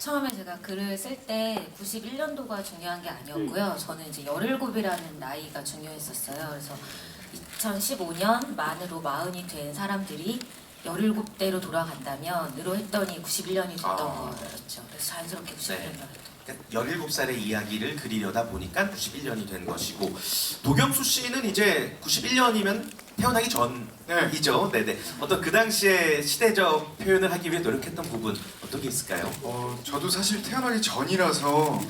처음에 제가 글을 쓸 때 91년도가 중요한 게 아니었고요. 저는 이제 17이라는 나이가 중요했었어요. 그래서 2015년 만으로 마흔이 된 사람들이 17대로 돌아간다면 으로 했더니 91년이 됐던 아. 거였죠. 그래서 자연스럽게 91년도로 그러니까 17살의 이야기를 그리려다 보니까 91년이 된 것이고 도경수 씨는 이제 91년이면 태어나기 전이죠. 네 네. 어떤 그 당시에 시대적 표현을 하기 위해 노력했던 부분 어떤 게 있을까요? 어, 저도 사실 태어나기 전이라서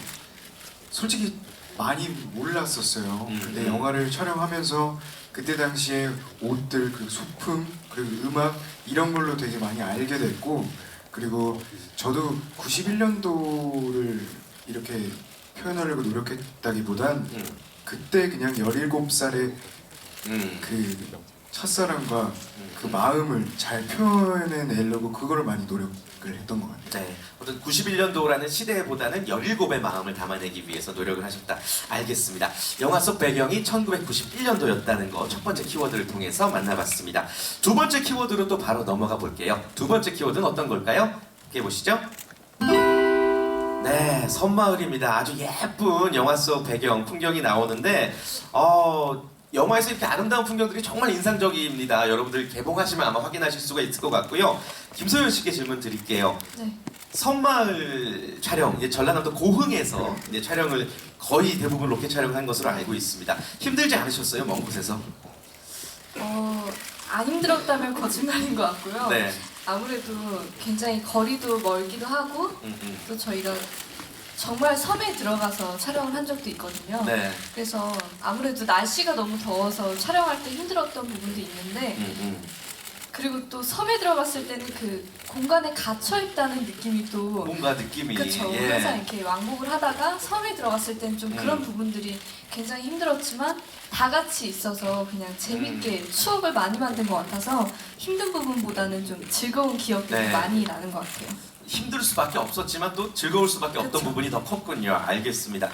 솔직히 많이 몰랐었어요. 음. 근데 영화를 촬영하면서 그때 당시에 옷들, 그 소품, 그리고 음악 이런 걸로 되게 많이 알게 됐고 그리고 저도 91년도를 이렇게 표현하려고 노력했다기보단 음. 그때 그냥 17살의 음. 그 첫사랑과 그 마음을 잘 표현해내려고 그거를 많이 노력을 했던 것 같아요. 네, 어떤 91년도라는 시대보다는 17의 마음을 담아내기 위해서 노력을 하셨다. 알겠습니다. 영화 속 배경이 1991년도였다는 거 첫 번째 키워드를 통해서 만나봤습니다. 두 번째 키워드로 또 바로 넘어가 볼게요. 두 번째 키워드는 어떤 걸까요? 함께 보시죠. 네, 섬마을입니다. 아주 예쁜 영화 속 배경 풍경이 나오는데 어, 영화에서 이렇게 아름다운 풍경들이 정말 인상적입니다. 여러분들 개봉하시면 아마 확인하실 수가 있을 것 같고요. 김소연 씨께 질문 드릴게요. 네. 섬마을 촬영, 이제 전라남도 고흥에서 이제 촬영을 거의 대부분 로켓 촬영을 한 것으로 알고 있습니다. 힘들지 않으셨어요, 먼 곳에서? 어, 안 힘들었다면 거짓말인 것 같고요. 네. 아무래도 굉장히 거리도 멀기도 하고 음, 음. 또 저희가 정말 섬에 들어가서 촬영을 한 적도 있거든요. 네. 그래서 아무래도 날씨가 너무 더워서 촬영할 때 힘들었던 부분도 있는데 음, 음. 그리고 또 섬에 들어갔을 때는 그 공간에 갇혀 있다는 느낌이 또 뭔가 느낌이 그렇죠. 예. 항상 이렇게 왕복을 하다가 섬에 들어갔을 땐좀 그런 음. 부분들이 굉장히 힘들었지만 다 같이 있어서 그냥 재밌게 음. 추억을 많이 만든 것 같아서 힘든 부분보다는 좀 즐거운 기억들이 네. 많이 나는 것 같아요. 힘들 수밖에 없었지만 또 즐거울 수밖에 없던. 부분이 더 컸군요. 알겠습니다.